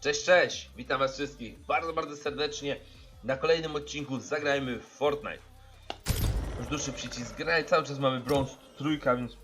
Cześć, cześć! Witam was wszystkich bardzo, bardzo serdecznie na kolejnym odcinku Zagrajmy w Fortnite. Już dłuższy przycisk graj, cały czas mamy brąz trójka, więc...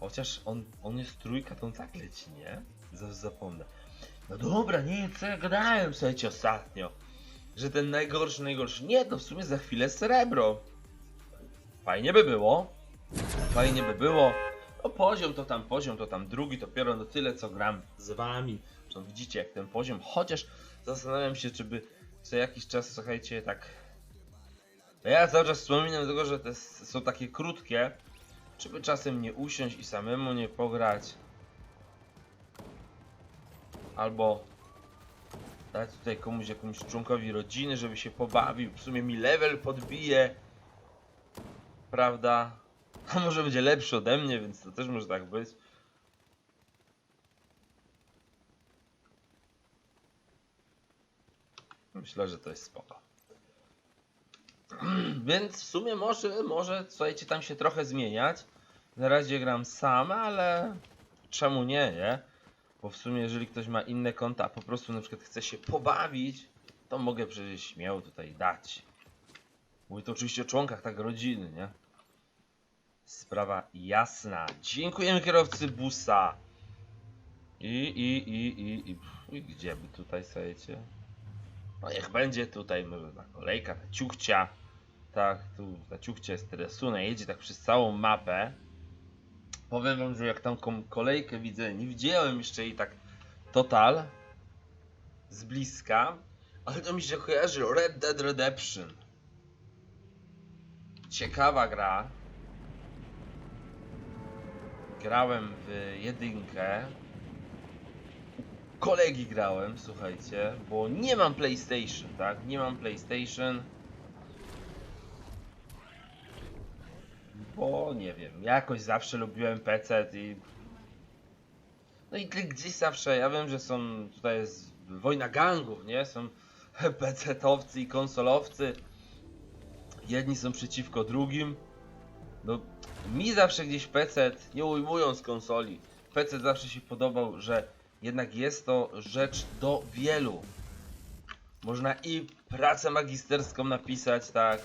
Chociaż on, on jest trójka, to on tak leci, nie? Zapomnę. No dobra, nie, co ja gadałem, słuchajcie, ostatnio. Że ten najgorszy, najgorszy. Nie, to w sumie za chwilę srebro. Fajnie by było. Fajnie by było. No poziom to tam poziom, to tam drugi, dopiero no tyle co gram z wami. Widzicie jak ten poziom, chociaż zastanawiam się, czy by co jakiś czas, słuchajcie, tak... No ja cały czas wspominam tego, że te są takie krótkie, czy by czasem nie usiąść i samemu nie pograć. Albo dać tutaj komuś, jakiemuś członkowi rodziny, żeby się pobawił, w sumie mi level podbije. Prawda? A może będzie lepszy ode mnie, więc to też może tak być. Myślę, że to jest spoko. Więc w sumie może, może, słuchajcie, tam się trochę zmieniać. Na razie gram sam, ale czemu nie, nie? Bo w sumie jeżeli ktoś ma inne konta, a po prostu na przykład chce się pobawić, to mogę przecież śmiało tutaj dać. Mówię to oczywiście o członkach tak rodziny, nie? Sprawa jasna. Dziękujemy kierowcy busa. I, i, i, i, i, i gdzie by tutaj słuchajcie? No niech będzie tutaj, ta kolejka, ta ciuchcia. Tak, tu ta ciuchcia jest tresuna, jedzie tak przez całą mapę. Powiem wam, że jak tam kolejkę widzę, nie widziałem jeszcze jej tak total z bliska, ale to mi się kojarzy Red Dead Redemption. Ciekawa gra. Grałem w jedynkę. Kolegi grałem, słuchajcie, bo nie mam PlayStation, tak? Nie mam PlayStation. Bo nie wiem, jakoś zawsze lubiłem PC i. No i gdzieś zawsze, ja wiem, że są, tutaj jest wojna gangów, nie? Są PC-towcy i konsolowcy. Jedni są przeciwko drugim. No, mi zawsze gdzieś PC, nie ujmując konsoli, PC zawsze się podobał, że jednak jest to rzecz do wielu. Można i pracę magisterską napisać, tak.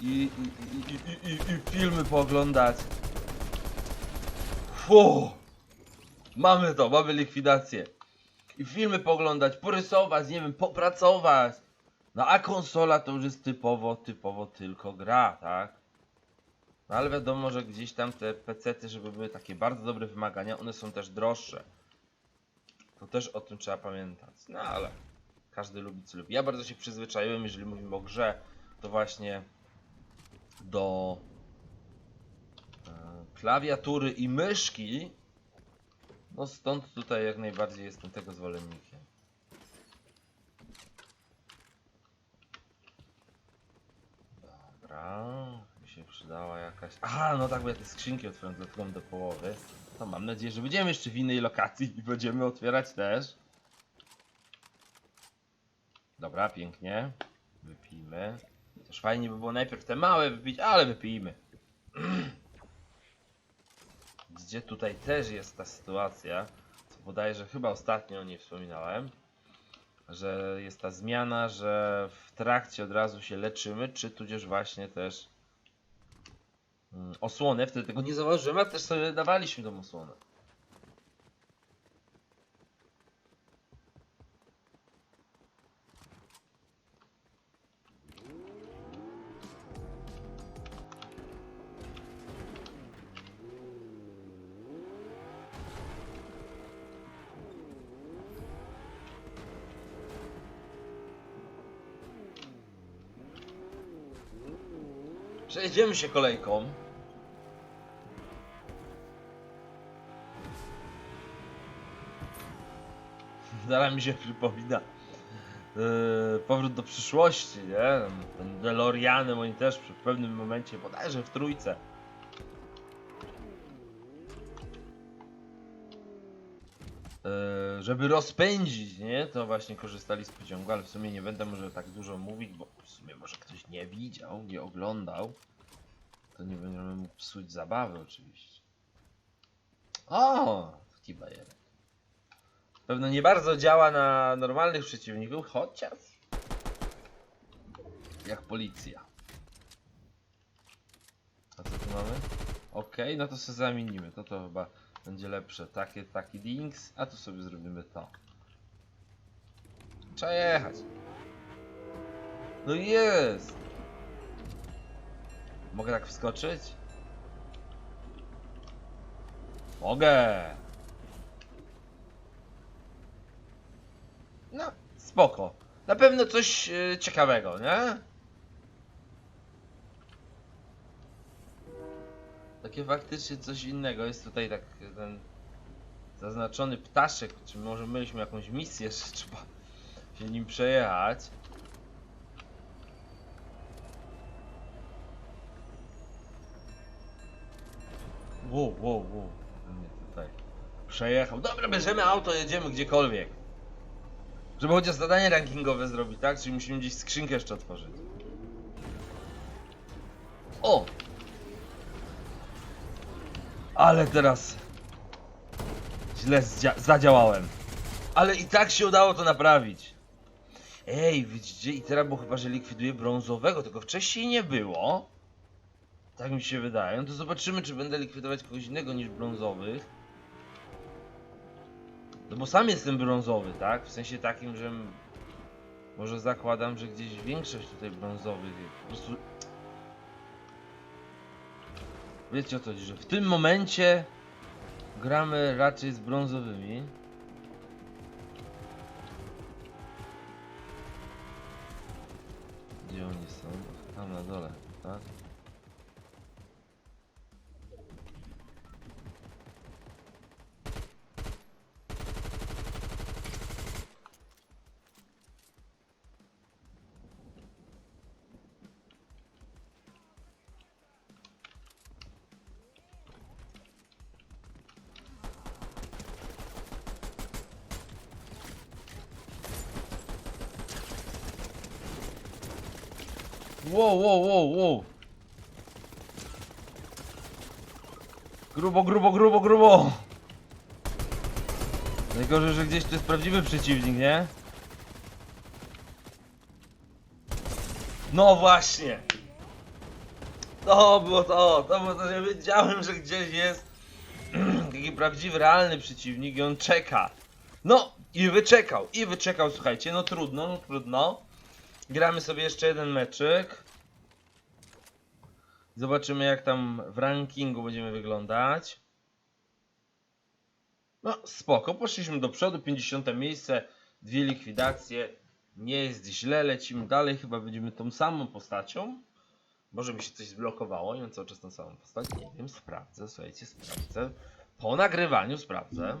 I, i, i, i, i, filmy pooglądać. Fu! Mamy to, mamy likwidację. I filmy pooglądać, porysować, nie wiem, popracować. No a konsola to już jest typowo, typowo tylko gra, tak? No ale wiadomo, że gdzieś tam te pecety, żeby były takie bardzo dobre wymagania, one są też droższe. To też o tym trzeba pamiętać. No ale każdy lubi co lubi. Ja bardzo się przyzwyczaiłem, jeżeli mówimy o grze, to właśnie do e, klawiatury i myszki. No stąd tutaj jak najbardziej jestem tego zwolennikiem. Dobra, się przydała jakaś. Aha, no tak, bo ja te skrzynki otwieram do połowy. To mam nadzieję, że będziemy jeszcze w innej lokacji i będziemy otwierać też. Dobra, pięknie. Wypijmy. Też fajnie by było najpierw te małe wypić, ale wypijmy. Gdzie tutaj też jest ta sytuacja, co bodajże chyba ostatnio o niej wspominałem, że jest ta zmiana, że w trakcie od razu się leczymy, czy tudzież właśnie też osłonę, wtedy tego nie zauważyłem, a też sobie dawaliśmy tą osłonę. Przejedziemy się kolejką. Zaraz mi się przypomina yy, powrót do przyszłości, nie? Ten DeLoreanem oni też przy pewnym momencie, bodajże w trójce. Żeby rozpędzić, nie? To właśnie korzystali z pociągu, ale w sumie nie będę może tak dużo mówić, bo w sumie może ktoś nie widział, nie oglądał. To nie będziemy mógł psuć zabawy oczywiście. O! Taki bajerek. Pewno nie bardzo działa na normalnych przeciwników, chociaż... Jak policja. A co tu mamy? Okej, no to sobie zamienimy. To to chyba będzie lepsze. Takie, taki dings, a tu sobie zrobimy to. Trzeba jechać. No jest! Mogę tak wskoczyć? Mogę! No, spoko. Na pewno coś e, ciekawego, nie? Takie faktycznie coś innego. Jest tutaj tak ten zaznaczony ptaszek, czy może mieliśmy jakąś misję, że trzeba się nim przejechać. Wow, wow, wow. Nie tutaj. Przejechał. Dobra, bierzemy auto, jedziemy gdziekolwiek. Żeby chociaż zadanie rankingowe zrobić, tak? Czyli musimy gdzieś skrzynkę jeszcze otworzyć. O! Ale teraz źle zadziałałem. Ale i tak się udało to naprawić. Ej, widzicie? I teraz, bo chyba, że likwiduje brązowego, tego wcześniej nie było. Tak mi się wydaje. No to zobaczymy, czy będę likwidować kogoś innego niż brązowych. No bo sam jestem brązowy, tak? W sensie takim, że... Może zakładam, że gdzieś większość tutaj brązowych. Po prostu... Wiecie o co chodzi, że w tym momencie gramy raczej z brązowymi. Gdzie oni są? Tam na dole, tak? Wow, wow, wow, wow. Grubo, grubo, grubo, grubo. Najgorzej, że gdzieś tu jest prawdziwy przeciwnik, nie? No właśnie. To było to, to było to, że wiedziałem, że gdzieś jest taki prawdziwy, realny przeciwnik i on czeka. No i wyczekał, i wyczekał, słuchajcie, no trudno, no trudno. Gramy sobie jeszcze jeden meczyk. Zobaczymy jak tam w rankingu będziemy wyglądać. No spoko, poszliśmy do przodu, 50 miejsce, dwie likwidacje. Nie jest źle, lecimy dalej, chyba będziemy tą samą postacią. Może mi się coś zblokowało, nie wiem cały czas tą samą postać, nie wiem, sprawdzę, słuchajcie, sprawdzę. Po nagrywaniu sprawdzę.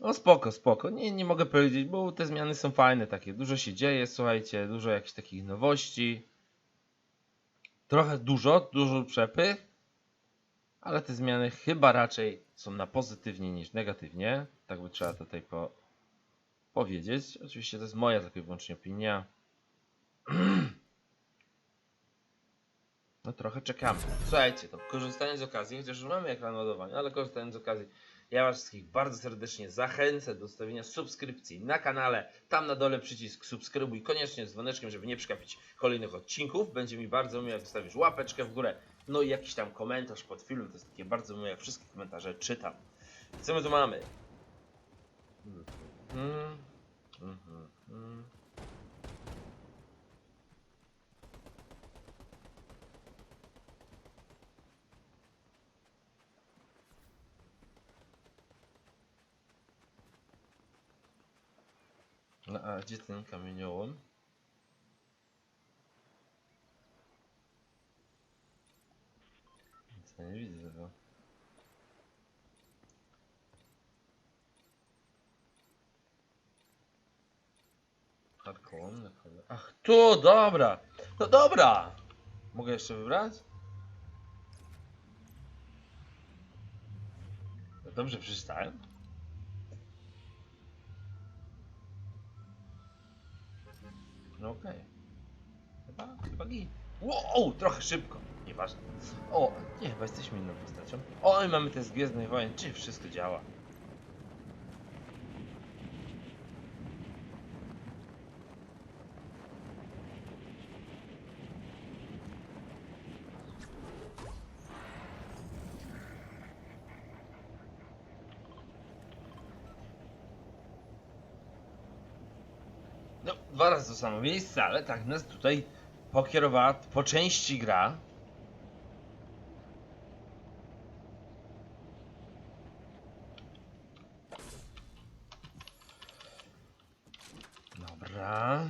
No spoko, spoko. Nie, nie mogę powiedzieć, bo te zmiany są fajne takie. Dużo się dzieje, słuchajcie, dużo jakichś takich nowości. Trochę dużo, dużo przepych. Ale te zmiany chyba raczej są na pozytywnie niż negatywnie. Tak by trzeba tutaj po powiedzieć. Oczywiście to jest moja taka i wyłącznie opinia. No trochę czekamy. Słuchajcie, to korzystając z okazji, chociaż już mamy ekran ładowania, ale korzystając z okazji, ja Was wszystkich bardzo serdecznie zachęcę do zostawienia subskrypcji na kanale. Tam na dole przycisk subskrybuj, koniecznie z dzwoneczkiem, żeby nie przegapić kolejnych odcinków. Będzie mi bardzo miło, jak zostawisz łapeczkę w górę, no i jakiś tam komentarz pod filmem. To jest takie bardzo miłe, jak wszystkie komentarze czytam. Co my tu mamy? Mhm, mhm, mhm. No a gdzie ten kamieniołom? Nic nie widzę tego. Hardcore, Ach, tu, dobra! No dobra! Mogę jeszcze wybrać? No Dobrze przeczytałem? No okej. Chyba, chyba git. Wow, trochę szybko. nieważne. O, nie, chyba jesteśmy inną postacią. O, i mamy te z Gwiezdnych Wojen, wszystko działa. No, dwa razy to samo miejsce, ale tak nas tutaj pokierowała po części gra. Dobra.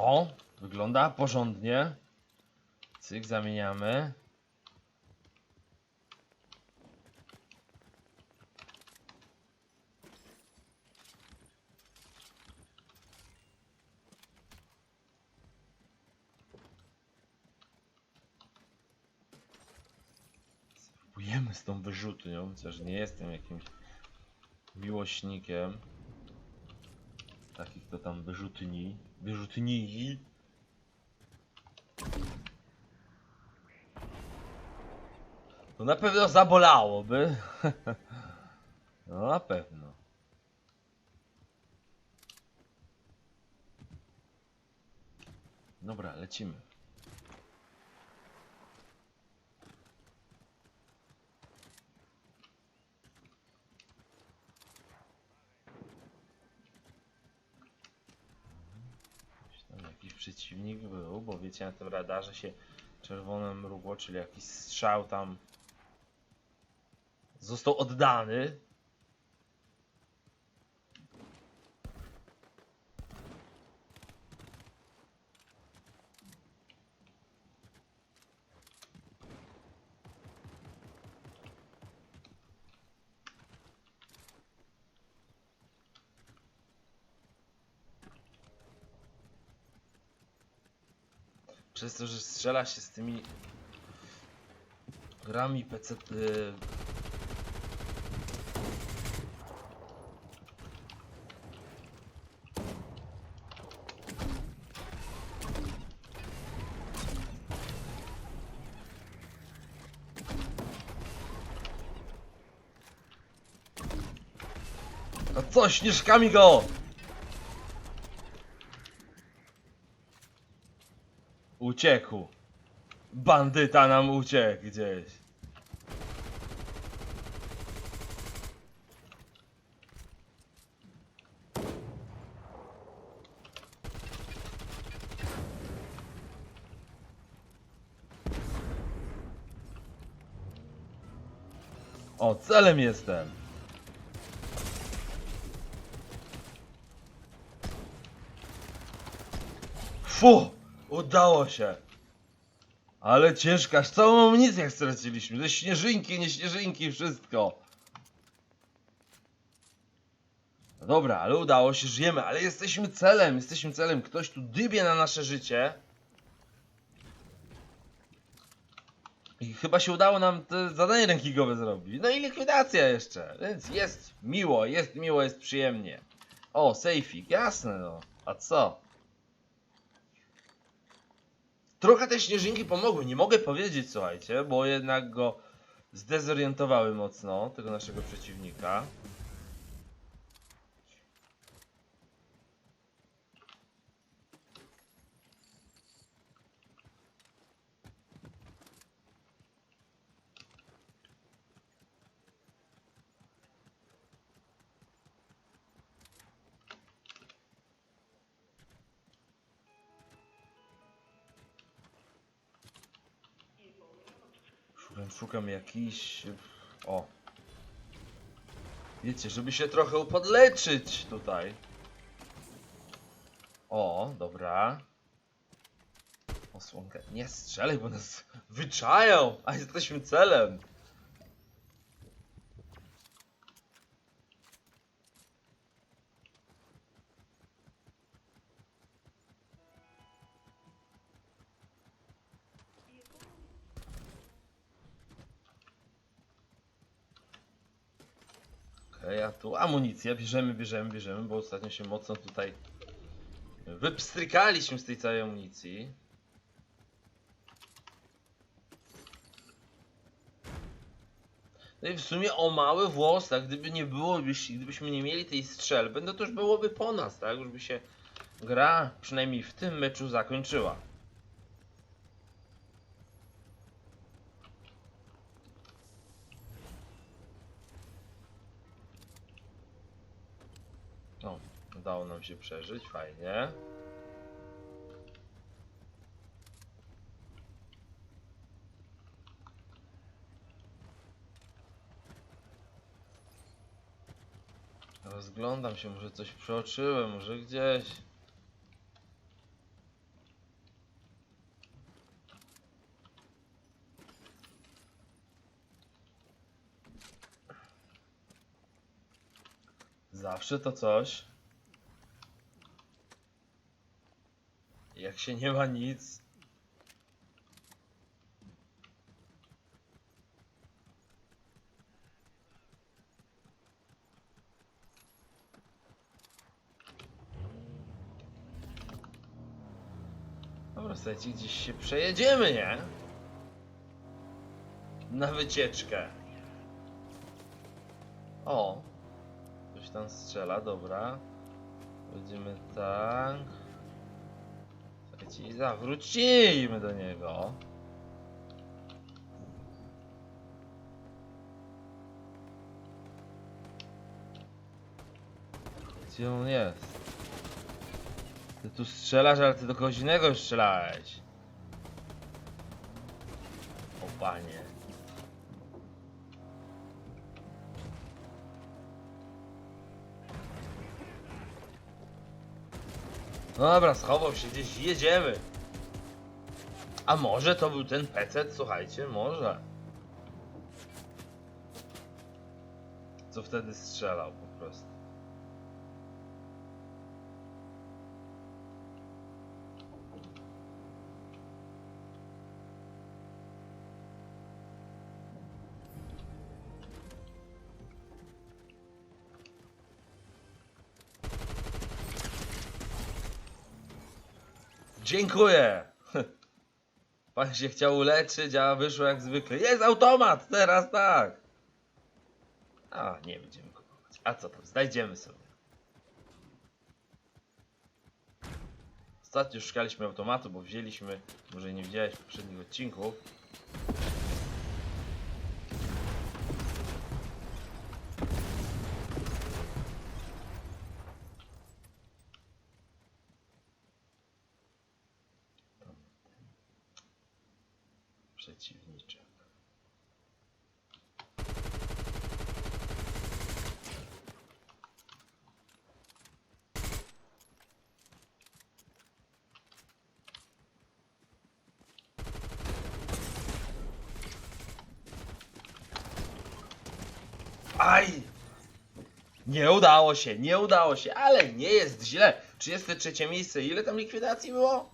O, wygląda porządnie. Cyk, zamieniamy. Spróbujemy z tą wyrzutnią, chociaż nie jestem jakimś miłośnikiem takich to tam wyrzutni. Wyrzutni. To na pewno zabolałoby. No na pewno. Dobra, lecimy. Gdzieś Tam przeciwnik był, bo wiecie na tym radarze się czerwone mrugło, czyli jakiś strzał tam został oddany. Przez to, że strzela się z tymi grami PC. Y... A co, śnieżkami go! Uciekł. Bandyta nam uciekł gdzieś. O, celem jestem. Fu! Udało się! Ale ciężka, aż całą amunicję straciliśmy. Ze śnieżynki, nie śnieżynki, wszystko. No dobra, ale udało się, żyjemy, ale jesteśmy celem, jesteśmy celem. Ktoś tu dybie na nasze życie. I chyba się udało nam te zadanie rankingowe zrobić. No i likwidacja jeszcze. Więc jest miło, jest miło, jest przyjemnie. O, sejfik, jasne no. A co? Trochę te śnieżynki pomogły, nie mogę powiedzieć, słuchajcie, bo jednak go zdezorientowały mocno, tego naszego przeciwnika. Szukam, jakiś... O. Wiecie, żeby się trochę upodleczyć tutaj. O, dobra. Osłonkę. Nie strzelaj, bo nas wyczają, a jesteśmy celem. Okej, a tu amunicję bierzemy, bierzemy, bierzemy, bo ostatnio się mocno tutaj wypstrykaliśmy z tej całej amunicji. No i w sumie o mały włos, tak, gdyby nie było, byś- gdybyśmy nie mieli tej strzelby, no to już byłoby po nas, tak, już by się gra przynajmniej w tym meczu zakończyła. O, udało nam się przeżyć, fajnie. Rozglądam się, może coś przeoczyłem, może gdzieś. Zawsze to coś. Jak się nie ma nic. Dobra, słuchajcie, gdzieś się przejedziemy, nie? Na wycieczkę. O, Ktoś tam strzela, dobra. Będziemy tak. I zawrócimy do niego. Gdzie on jest? Ty tu strzelasz, ale ty do kogoś innego strzelałeś. O panie. Dobra, schował się gdzieś, jedziemy. A może to był ten PC, słuchajcie, może. Co wtedy strzelał po prostu. Dziękuję! Pan się chciał uleczyć, a wyszło jak zwykle. Jest automat! Teraz tak! A, nie będziemy kupować. A co tam, znajdziemy sobie. Ostatnio szukaliśmy automatu, bo wzięliśmy, może nie widziałeś w poprzednich odcinków. Aj! Nie udało się, nie udało się, ale nie jest źle. 33 miejsce, ile tam likwidacji było?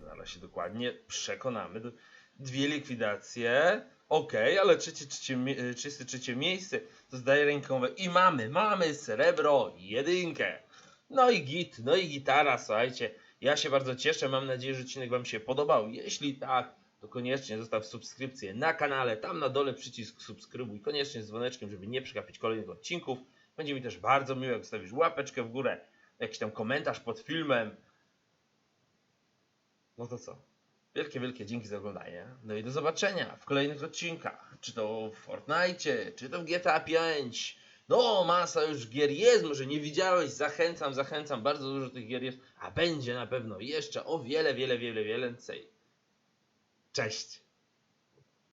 Zaraz się dokładnie przekonamy. Dwie likwidacje. Okej, ale trzecie, trzecie, mie- e, 33 miejsce to zdaje rękowe. I mamy, mamy srebro, jedynkę. No i git, no i gitara, słuchajcie. Ja się bardzo cieszę, mam nadzieję, że odcinek Wam się podobał. Jeśli tak, to koniecznie zostaw subskrypcję na kanale. Tam na dole przycisk subskrybuj, koniecznie z dzwoneczkiem, żeby nie przegapić kolejnych odcinków. Będzie mi też bardzo miło, jak stawisz łapeczkę w górę, jakiś tam komentarz pod filmem. No to co? Wielkie, wielkie dzięki za oglądanie. No i do zobaczenia w kolejnych odcinkach. Czy to w Fortnite, czy to w GTA 5. No, masa już gier jest, może nie widziałeś. Zachęcam, zachęcam. Bardzo dużo tych gier jest, a będzie na pewno jeszcze o wiele, wiele, wiele, wiele więcej. Cześć!